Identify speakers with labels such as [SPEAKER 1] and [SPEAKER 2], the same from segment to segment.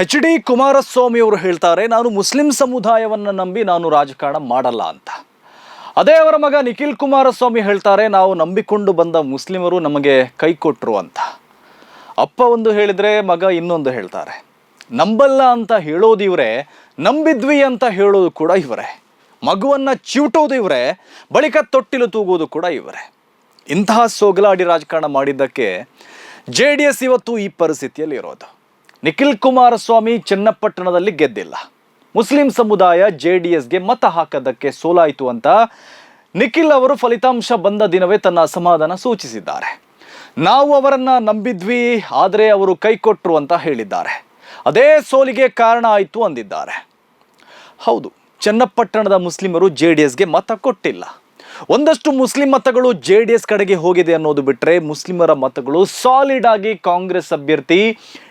[SPEAKER 1] H D Kumaraswamy ಅವರು ಹೇಳ್ತಾರೆ, ನಾನು ಮುಸ್ಲಿಂ ಸಮುದಾಯವನ್ನು ನಂಬಿ ನಾನು ರಾಜಕಾರಣ ಮಾಡಲ್ಲ ಅಂತ. ಅದೇ ಅವರ ಮಗ ನಿಖಿಲ್ ಕುಮಾರಸ್ವಾಮಿ ಹೇಳ್ತಾರೆ, ನಾವು ನಂಬಿಕೊಂಡು ಬಂದ ಮುಸ್ಲಿಮರು ನಮಗೆ ಕೈ ಕೊಟ್ಟರು ಅಂತ. ಅಪ್ಪ ಒಂದು ಹೇಳಿದರೆ, ಮಗ ಇನ್ನೊಂದು ಹೇಳ್ತಾರೆ, ನಂಬಲ್ಲ ಅಂತ ಹೇಳೋದು ಇವರೇ, ನಂಬಿದ್ವಿ ಅಂತ ಹೇಳೋದು ಕೂಡ ಇವರೇ, ಮಗುವನ್ನು ಚಿವುಟೋದು ಇವರೇ, ಬಳಿಕ ತೊಟ್ಟಿಲು ತೂಗೋದು ಕೂಡ ಇವರೇ. ಇಂತಹ ಸೋಗಲಾಡಿ ರಾಜಕಾರಣ ಮಾಡಿದ್ದಕ್ಕೆ ಜೆ ಡಿ ಎಸ್ ಇವತ್ತು ಈ ಪರಿಸ್ಥಿತಿಯಲ್ಲಿ ಇರೋದು. ನಿಖಿಲ್ ಕುಮಾರಸ್ವಾಮಿ ಚನ್ನಪಟ್ಟಣದಲ್ಲಿ ಗೆದ್ದಿಲ್ಲ. ಮುಸ್ಲಿಂ ಸಮುದಾಯ ಜೆ ಡಿ ಎಸ್ಗೆ ಮತ ಹಾಕದಕ್ಕೆ ಸೋಲಾಯಿತು ಅಂತ ನಿಖಿಲ್ ಅವರು ಫಲಿತಾಂಶ ಬಂದ ದಿನವೇ ತನ್ನ ಅಸಮಾಧಾನ ಸೂಚಿಸಿದ್ದಾರೆ. ನಾವು ಅವರನ್ನು ನಂಬಿದ್ವಿ, ಆದರೆ ಅವರು ಕೈ ಕೊಟ್ಟರು ಅಂತ ಹೇಳಿದ್ದಾರೆ. ಅದೇ ಸೋಲಿಗೆ ಕಾರಣ ಆಯಿತು ಅಂದಿದ್ದಾರೆ. ಹೌದು, ಚನ್ನಪಟ್ಟಣದ ಮುಸ್ಲಿಮರು ಜೆ ಡಿ ಎಸ್ಗೆ ಮತ ಕೊಟ್ಟಿಲ್ಲ. ಒಂದಷ್ಟು ಮುಸ್ಲಿಂ ಮತಗಳು ಜೆ ಡಿ ಎಸ್ ಕಡೆಗೆ ಹೋಗಿದೆ ಅನ್ನೋದು ಬಿಟ್ಟರೆ ಮುಸ್ಲಿಮರ ಮತಗಳು ಸಾಲಿಡ್ ಆಗಿ ಕಾಂಗ್ರೆಸ್ ಅಭ್ಯರ್ಥಿ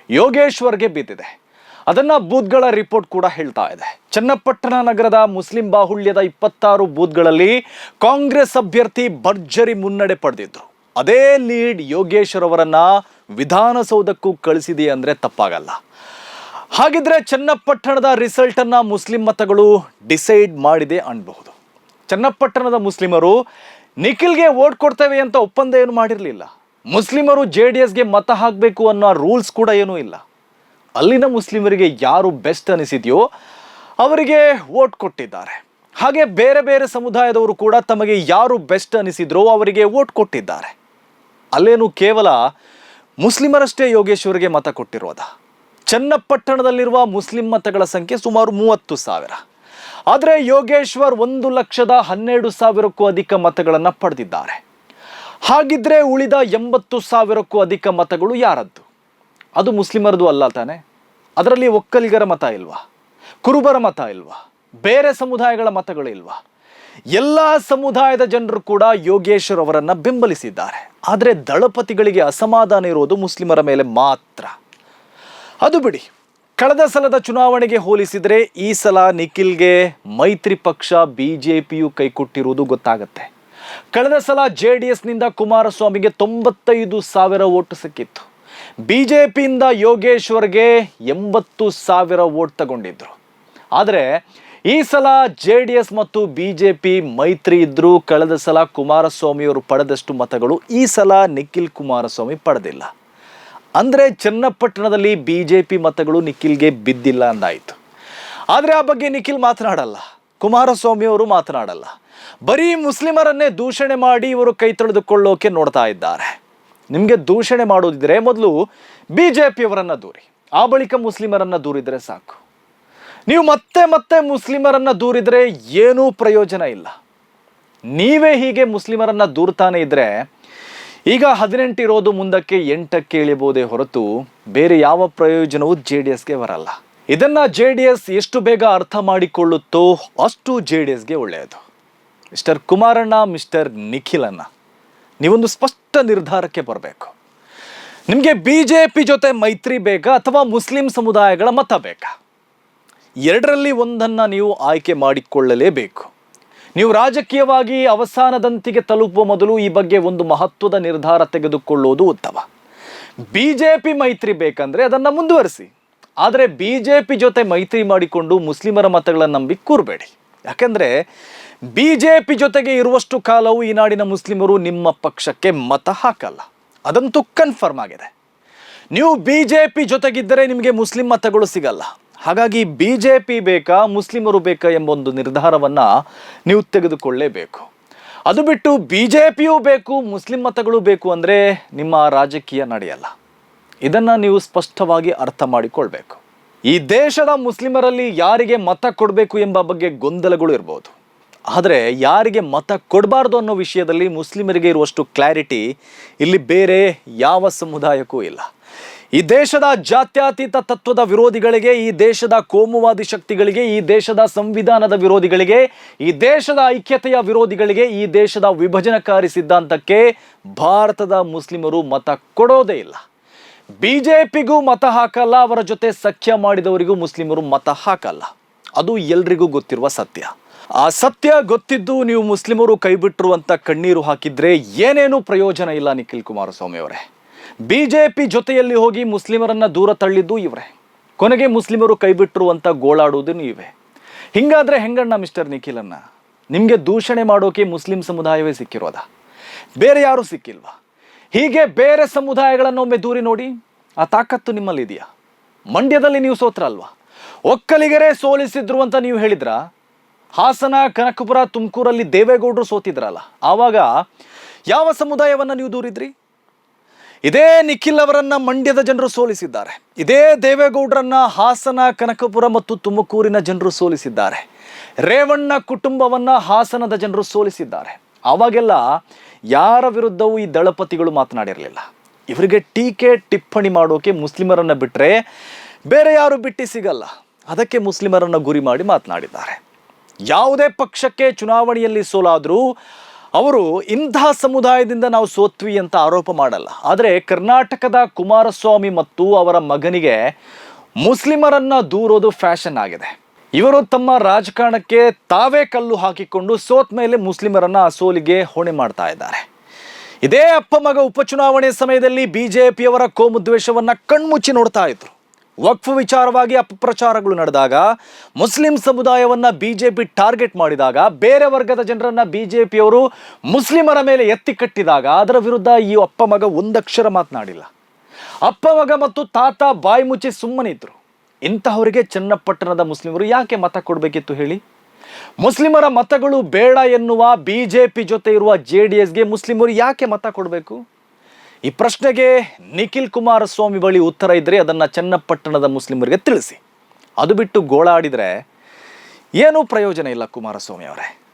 [SPEAKER 1] ಯೋಗೇಶ್ವರ್ಗೆ ಬಿದ್ದಿದೆ. ಅದನ್ನ ಬೂತ್ಗಳ ರಿಪೋರ್ಟ್ ಕೂಡ ಹೇಳ್ತಾ ಇದೆ. ಚನ್ನಪಟ್ಟಣ ನಗರದ ಮುಸ್ಲಿಂ ಬಾಹುಳ್ಯದ ಇಪ್ಪತ್ತಾರು ಬೂತ್ಗಳಲ್ಲಿ ಕಾಂಗ್ರೆಸ್ ಅಭ್ಯರ್ಥಿ ಭರ್ಜರಿ ಮುನ್ನಡೆ ಪಡೆದಿದ್ರು ಅದೇ ಲೀಡ್ ಯೋಗೇಶ್ವರ್ ಅವರನ್ನ ವಿಧಾನಸೌಧಕ್ಕೂ ಕಳಿಸಿದೆ ಅಂದ್ರೆ ತಪ್ಪಾಗಲ್ಲ. ಹಾಗಿದ್ರೆ ಚನ್ನಪಟ್ಟಣದ ರಿಸಲ್ಟ್ ಅನ್ನ ಮುಸ್ಲಿಂ ಮತಗಳು ಡಿಸೈಡ್ ಮಾಡಿದೆ ಅನ್ಬಹುದು. ಚನ್ನಪಟ್ಟಣದ ಮುಸ್ಲಿಮರು ನಿಖಿಲ್ಗೆ ಓಟ್ ಕೊಡ್ತೇವೆ ಅಂತ ಒಪ್ಪಂದ ಏನು ಮಾಡಿರಲಿಲ್ಲ. ಮುಸ್ಲಿಮರು ಜೆ ಡಿ ಎಸ್ಗೆ ಮತ ಹಾಕಬೇಕು ಅನ್ನೋ ರೂಲ್ಸ್ ಕೂಡ ಏನೂ ಇಲ್ಲ. ಅಲ್ಲಿನ ಮುಸ್ಲಿಮರಿಗೆ ಯಾರು ಬೆಸ್ಟ್ ಅನಿಸಿದೆಯೋ ಅವರಿಗೆ ವೋಟ್ ಕೊಟ್ಟಿದ್ದಾರೆ. ಹಾಗೆ ಬೇರೆ ಬೇರೆ ಸಮುದಾಯದವರು ಕೂಡ ತಮಗೆ ಯಾರು ಬೆಸ್ಟ್ ಅನಿಸಿದ್ರೋ ಅವರಿಗೆ ವೋಟ್ ಕೊಟ್ಟಿದ್ದಾರೆ. ಅಲ್ಲೇನು ಕೇವಲ ಮುಸ್ಲಿಮರಷ್ಟೇ ಯೋಗೇಶ್ವರಿಗೆ ಮತ ಕೊಟ್ಟಿರೋದ? ಚನ್ನಪಟ್ಟಣದಲ್ಲಿರುವ ಮುಸ್ಲಿಂ ಮತಗಳ ಸಂಖ್ಯೆ ಸುಮಾರು ಮೂವತ್ತು ಸಾವಿರ. ಆದರೆ ಯೋಗೇಶ್ವರ್ ಒಂದು ಲಕ್ಷದ ಹನ್ನೆರಡು ಸಾವಿರಕ್ಕೂ ಅಧಿಕ ಮತಗಳನ್ನು ಪಡೆದಿದ್ದಾರೆ. ಹಾಗಿದ್ರೆ ಉಳಿದ ಎಂಬತ್ತು ಸಾವಿರಕ್ಕೂ ಅಧಿಕ ಮತಗಳು ಯಾರದ್ದು? ಅದು ಮುಸ್ಲಿಮರದು ಅಲ್ಲ ತಾನೆ. ಅದರಲ್ಲಿ ಒಕ್ಕಲಿಗರ ಮತ ಇಲ್ವಾ? ಕುರುಬರ ಮತ ಇಲ್ವಾ? ಬೇರೆ ಸಮುದಾಯಗಳ ಮತಗಳು ಇಲ್ವಾ? ಎಲ್ಲ ಸಮುದಾಯದ ಜನರು ಕೂಡ ಯೋಗೇಶ್ವರ್ ಅವರನ್ನು ಬೆಂಬಲಿಸಿದ್ದಾರೆ. ಆದರೆ ದಳಪತಿಗಳಿಗೆ ಅಸಮಾಧಾನ ಇರೋದು ಮುಸ್ಲಿಮರ ಮೇಲೆ ಮಾತ್ರ. ಅದು ಬಿಡಿ. ಕಳೆದ ಸಲದ ಚುನಾವಣೆಗೆ ಹೋಲಿಸಿದರೆ ಈ ಸಲ ನಿಖಿಲ್ಗೆ ಮೈತ್ರಿ ಪಕ್ಷ, ಬಿಜೆಪಿಯು ಕೈಕೊಟ್ಟಿರುವುದು ಗೊತ್ತಾಗತ್ತೆ. ಕಳೆದ ಸಲ ಜೆ ಡಿ ಎಸ್ನಿಂದ ಕುಮಾರಸ್ವಾಮಿಗೆ ತೊಂಬತ್ತೈದು ಸಾವಿರ ಓಟ್ ಸಿಕ್ಕಿತ್ತು. ಬಿ ಜೆ ಪಿಯಿಂದ ಯೋಗೇಶ್ವರ್ಗೆ ಎಂಬತ್ತು ಸಾವಿರ ಓಟ್ ತಗೊಂಡಿದ್ರು. ಆದರೆ ಈ ಸಲ ಜೆ ಡಿ ಎಸ್ ಮತ್ತು ಬಿ ಜೆ ಪಿ ಮೈತ್ರಿ ಇದ್ದರೂ ಕಳೆದ ಸಲ ಕುಮಾರಸ್ವಾಮಿಯವರು ಪಡೆದಷ್ಟು ಮತಗಳು ಈ ಸಲ ನಿಖಿಲ್ ಕುಮಾರಸ್ವಾಮಿ ಪಡೆದಿಲ್ಲ. ಅಂದರೆ ಚನ್ನಪಟ್ಟಣದಲ್ಲಿ ಬಿ ಜೆ ಪಿ ಮತಗಳು ನಿಖಿಲ್ಗೆ ಬಿದ್ದಿಲ್ಲ ಅಂದಾಯಿತು. ಆದರೆ ಆ ಬಗ್ಗೆ ನಿಖಿಲ್ ಮಾತನಾಡಲ್ಲ. ಕುಮಾರಸ್ವಾಮಿ ಅವರು ಮಾತನಾಡಲ್ಲ. ಬರೀ ಮುಸ್ಲಿಮರನ್ನೇ ದೂಷಣೆ ಮಾಡಿ ಇವರು ಕೈ ತೊಳೆದುಕೊಳ್ಳೋಕೆ ನೋಡ್ತಾ ಇದ್ದಾರೆ. ನಿಮಗೆ ದೂಷಣೆ ಮಾಡೋದಿದ್ರೆ ಮೊದಲು ಬಿ ಜೆ ಪಿಯವರನ್ನು ದೂರಿ, ಆ ಬಳಿಕ ಮುಸ್ಲಿಮರನ್ನು ದೂರಿದರೆ ಸಾಕು. ನೀವು ಮತ್ತೆ ಮತ್ತೆ ಮುಸ್ಲಿಮರನ್ನು ದೂರಿದರೆ ಏನೂ ಪ್ರಯೋಜನ ಇಲ್ಲ. ನೀವೇ ಹೀಗೆ ಮುಸ್ಲಿಮರನ್ನ ದೂರ್ತಾನೆ ಇದ್ರೆ ಈಗ ಹದಿನೆಂಟು ಇರೋದು ಮುಂದಕ್ಕೆ ಎಂಟಕ್ಕೆ ಇಳಿಬೋದೇ ಹೊರತು ಬೇರೆ ಯಾವ ಪ್ರಯೋಜನವೂ ಜೆ ಡಿ ಎಸ್ಗೆ ಬರಲ್ಲ. ಇದನ್ನ ಜೆ ಡಿ ಎಸ್ ಎಷ್ಟು ಬೇಗ ಅರ್ಥ ಮಾಡಿಕೊಳ್ಳುತ್ತೋ ಅಷ್ಟು ಜೆ ಡಿ ಎಸ್ಗೆ ಒಳ್ಳೆಯದು. ಮಿಸ್ಟರ್ ಕುಮಾರಣ್ಣ, ಮಿಸ್ಟರ್ ನಿಖಿಲಣ್ಣ, ನೀವೊಂದು ಸ್ಪಷ್ಟ ನಿರ್ಧಾರಕ್ಕೆ ಬರಬೇಕು. ನಿಮಗೆ ಬಿ ಜೆ ಪಿ ಜೊತೆ ಮೈತ್ರಿ ಬೇಕಾ ಅಥವಾ ಮುಸ್ಲಿಂ ಸಮುದಾಯಗಳ ಮತ ಬೇಕಾ ಎರಡರಲ್ಲಿ ಒಂದನ್ನು ನೀವು ಆಯ್ಕೆ ಮಾಡಿಕೊಳ್ಳಲೇಬೇಕು. ನೀವು ರಾಜಕೀಯವಾಗಿ ಅವಸಾನದಂತಿಗೆ ತಲುಪುವ ಮೊದಲು ಈ ಬಗ್ಗೆ ಒಂದು ಮಹತ್ವದ ನಿರ್ಧಾರ ತೆಗೆದುಕೊಳ್ಳುವುದು ಉತ್ತಮ. ಬಿ ಜೆ ಪಿ ಮೈತ್ರಿ ಬೇಕಂದರೆ ಅದನ್ನು ಮುಂದುವರಿಸಿ. ಆದರೆ ಬಿ ಜೆ ಪಿ ಜೊತೆ ಮೈತ್ರಿ ಮಾಡಿಕೊಂಡು ಮುಸ್ಲಿಮರ ಮತಗಳನ್ನು ನಂಬಿ ಕೂರಬೇಡಿ. ಯಾಕೆಂದರೆ ಬಿ ಜೆ ಪಿ ಜೊತೆಗೆ ಇರುವಷ್ಟು ಕಾಲವು ಈ ನಾಡಿನ ಮುಸ್ಲಿಮರು ನಿಮ್ಮ ಪಕ್ಷಕ್ಕೆ ಮತ ಹಾಕಲ್ಲ. ಅದಂತೂ ಕನ್ಫರ್ಮ್ ಆಗಿದೆ. ನೀವು ಬಿ ಜೆ ಪಿ ಜೊತೆಗಿದ್ದರೆ ನಿಮಗೆ ಮುಸ್ಲಿಂ ಮತಗಳು ಸಿಗಲ್ಲ. ಹಾಗಾಗಿ ಬಿ ಜೆ ಪಿ ಬೇಕಾ, ಮುಸ್ಲಿಮರು ಬೇಕಾ ಎಂಬ ಒಂದು ನಿರ್ಧಾರವನ್ನು ನೀವು ತೆಗೆದುಕೊಳ್ಳೇಬೇಕು. ಅದು ಬಿಟ್ಟು ಬಿ ಜೆ ಪಿಯೂ ಬೇಕು, ಮುಸ್ಲಿಂ ಮತಗಳು ಬೇಕು ಅಂದರೆ ನಿಮ್ಮ ರಾಜಕೀಯ ನಡೆಯಲ್ಲ. ಇದನ್ನು ನೀವು ಸ್ಪಷ್ಟವಾಗಿ ಅರ್ಥ ಮಾಡಿಕೊಳ್ಬೇಕು. ಈ ದೇಶದ ಮುಸ್ಲಿಮರಲ್ಲಿ ಯಾರಿಗೆ ಮತ ಕೊಡಬೇಕು ಎಂಬ ಬಗ್ಗೆ ಗೊಂದಲಗಳು ಇರ್ಬೋದು. ಆದರೆ ಯಾರಿಗೆ ಮತ ಕೊಡಬಾರ್ದು ಅನ್ನೋ ವಿಷಯದಲ್ಲಿ ಮುಸ್ಲಿಮರಿಗೆ ಇರುವಷ್ಟು ಕ್ಲಾರಿಟಿ ಇಲ್ಲಿ ಬೇರೆ ಯಾವ ಸಮುದಾಯಕ್ಕೂ ಇಲ್ಲ. ಈ ದೇಶದ ಜಾತ್ಯತೀತ ತತ್ವದ ವಿರೋಧಿಗಳಿಗೆ, ಈ ದೇಶದ ಕೋಮುವಾದಿ ಶಕ್ತಿಗಳಿಗೆ, ಈ ದೇಶದ ಸಂವಿಧಾನದ ವಿರೋಧಿಗಳಿಗೆ, ಈ ದೇಶದ ಐಕ್ಯತೆಯ ವಿರೋಧಿಗಳಿಗೆ, ಈ ದೇಶದ ವಿಭಜನಕಾರಿ ಸಿದ್ಧಾಂತಕ್ಕೆ ಭಾರತದ ಮುಸ್ಲಿಮರು ಮತ ಕೊಡೋದೇ ಇಲ್ಲ. ಬಿಜೆಪಿಗೂ ಮತ ಹಾಕಲ್ಲ, ಅವರ ಜೊತೆ ಸಖ್ಯ ಮಾಡಿದವರಿಗೂ ಮುಸ್ಲಿಮರು ಮತ ಹಾಕಲ್ಲ. ಅದು ಎಲ್ರಿಗೂ ಗೊತ್ತಿರುವ ಸತ್ಯ. ಆ ಸತ್ಯ ಗೊತ್ತಿದ್ದು ನೀವು ಮುಸ್ಲಿಮರು ಕೈಬಿಟ್ರು ಅಂತ ಕಣ್ಣೀರು ಹಾಕಿದ್ರೆ ಏನೇನು ಪ್ರಯೋಜನ ಇಲ್ಲ ನಿಖಿಲ್ ಕುಮಾರಸ್ವಾಮಿ ಅವರೇ. ಬಿಜೆಪಿ ಜೊತೆಯಲ್ಲಿ ಹೋಗಿ ಮುಸ್ಲಿಮರನ್ನ ದೂರ ತಳ್ಳಿದ್ದು ಇವರೇ. ಕೊನೆಗೆ ಮುಸ್ಲಿಮರು ಕೈಬಿಟ್ರು ಅಂತ ಗೋಳಾಡುವುದು ನೀವೇ. ಹಿಂಗಾದ್ರೆ ಹೆಂಗಣ್ಣ ಮಿಸ್ಟರ್ ನಿಖಿಲನ್ನ? ನಿಮಗೆ ದೂಷಣೆ ಮಾಡೋಕೆ ಮುಸ್ಲಿಂ ಸಮುದಾಯವೇ ಸಿಕ್ಕಿರೋದ? ಬೇರೆ ಯಾರೂ ಸಿಕ್ಕಿಲ್ವಾ? ಹೀಗೆ ಬೇರೆ ಸಮುದಾಯಗಳನ್ನು ಒಮ್ಮೆ ದೂರಿ ನೋಡಿ, ಆ ತಾಕತ್ತು ನಿಮ್ಮಲ್ಲಿ ಇದೆಯಾ? ಮಂಡ್ಯದಲ್ಲಿ ನೀವು ಸೋತ್ರಲ್ವಾ ಒಕ್ಕಲಿಗರೇ ಸೋಲಿಸಿದ್ರು ಅಂತ ನೀವು ಹೇಳಿದ್ರ? ಹಾಸನ, ಕನಕಪುರ, ತುಮಕೂರಲ್ಲಿ ದೇವೇಗೌಡರು ಸೋತಿದ್ರಲ್ಲ, ಆವಾಗ ಯಾವ ಸಮುದಾಯವನ್ನು ನೀವು ದೂರಿದ್ರಿ? ಇದೇ ನಿಖಿಲ್ ಅವರನ್ನ ಮಂಡ್ಯದ ಜನರು ಸೋಲಿಸಿದ್ದಾರೆ. ಇದೇ ದೇವೇಗೌಡರನ್ನ ಹಾಸನ, ಕನಕಪುರ ಮತ್ತು ತುಮಕೂರಿನ ಜನರು ಸೋಲಿಸಿದ್ದಾರೆ. ರೇವಣ್ಣ ಕುಟುಂಬವನ್ನ ಹಾಸನದ ಜನರು ಸೋಲಿಸಿದ್ದಾರೆ. ಆವಾಗೆಲ್ಲ ಯಾರ ವಿರುದ್ಧವೂ ಈ ದಳಪತಿಗಳು ಮಾತನಾಡಿರಲಿಲ್ಲ. ಇವರಿಗೆ ಟೀಕೆ, ಟಿಪ್ಪಣಿ ಮಾಡೋಕೆ ಮುಸ್ಲಿಮರನ್ನು ಬಿಟ್ಟರೆ ಬೇರೆ ಯಾರು ಬಿಟ್ಟು ಸಿಗಲ್ಲ. ಅದಕ್ಕೆ ಮುಸ್ಲಿಮರನ್ನು ಗುರಿ ಮಾಡಿ ಮಾತನಾಡಿದ್ದಾರೆ. ಯಾವುದೇ ಪಕ್ಷಕ್ಕೆ ಚುನಾವಣೆಯಲ್ಲಿ ಸೋಲಾದರೂ ಅವರು ಇಂತಹ ಸಮುದಾಯದಿಂದ ನಾವು ಸೋತ್ವಿ ಅಂತ ಆರೋಪ ಮಾಡಲ್ಲ. ಆದರೆ ಕರ್ನಾಟಕದ ಕುಮಾರಸ್ವಾಮಿ ಮತ್ತು ಅವರ ಮಗನಿಗೆ ಮುಸ್ಲಿಮರನ್ನು ದೂರೋದು ಫ್ಯಾಷನ್ ಆಗಿದೆ. ಇವರು ತಮ್ಮ ರಾಜಕಾರಣಕ್ಕೆ ತಾವೇ ಕಲ್ಲು ಹಾಕಿಕೊಂಡು ಸೋತ್ ಮೇಲೆ ಮುಸ್ಲಿಮರನ್ನ ಸೋಲಿಗೆ ಹೊಣೆ ಮಾಡ್ತಾ ಇದ್ದಾರೆ. ಇದೇ ಅಪ್ಪ ಮಗ ಉಪಚುನಾವಣೆ ಸಮಯದಲ್ಲಿ ಬಿಜೆಪಿಯವರ ಕೋಮುದ್ವೇಷವನ್ನ ಕಣ್ಮುಚ್ಚಿ ನೋಡ್ತಾ ಇದ್ರು. ವಕ್ಫ್ ವಿಚಾರವಾಗಿ ಅಪಪ್ರಚಾರಗಳು ನಡೆದಾಗ, ಮುಸ್ಲಿಂ ಸಮುದಾಯವನ್ನ ಬಿಜೆಪಿ ಟಾರ್ಗೆಟ್ ಮಾಡಿದಾಗ, ಬೇರೆ ವರ್ಗದ ಜನರನ್ನ ಬಿಜೆಪಿಯವರು ಮುಸ್ಲಿಮರ ಮೇಲೆ ಎತ್ತಿ ಕಟ್ಟಿದಾಗ ಅದರ ವಿರುದ್ಧ ಈ ಅಪ್ಪ ಮಗ ಒಂದಕ್ಷರ ಮಾತನಾಡಿಲ್ಲ. ಅಪ್ಪ ಮಗ ಮತ್ತು ತಾತ ಬಾಯಿ ಮುಚ್ಚಿ ಸುಮ್ಮನಿದ್ರು. ಇಂತಹವರಿಗೆ ಚನ್ನಪಟ್ಟಣದ ಮುಸ್ಲಿಮರು ಯಾಕೆ ಮತ ಕೊಡಬೇಕಿತ್ತು ಹೇಳಿ? ಮುಸ್ಲಿಮರ ಮತಗಳು ಬೇಡ ಎನ್ನುವ ಬಿಜೆಪಿ ಜೊತೆ ಇರುವ ಜೆ ಡಿ ಎಸ್ಗೆ ಮುಸ್ಲಿಮರು ಯಾಕೆ ಮತ ಕೊಡಬೇಕು? ಈ ಪ್ರಶ್ನೆಗೆ ನಿಖಿಲ್ ಕುಮಾರಸ್ವಾಮಿ ಬಳಿ ಉತ್ತರ ಇದ್ದರೆ ಅದನ್ನು ಚನ್ನಪಟ್ಟಣದ ಮುಸ್ಲಿಮರಿಗೆ ತಿಳಿಸಿ. ಅದು ಬಿಟ್ಟು ಗೋಳಾಡಿದರೆ ಏನೂ ಪ್ರಯೋಜನ ಇಲ್ಲ ಕುಮಾರಸ್ವಾಮಿ ಅವರೇ.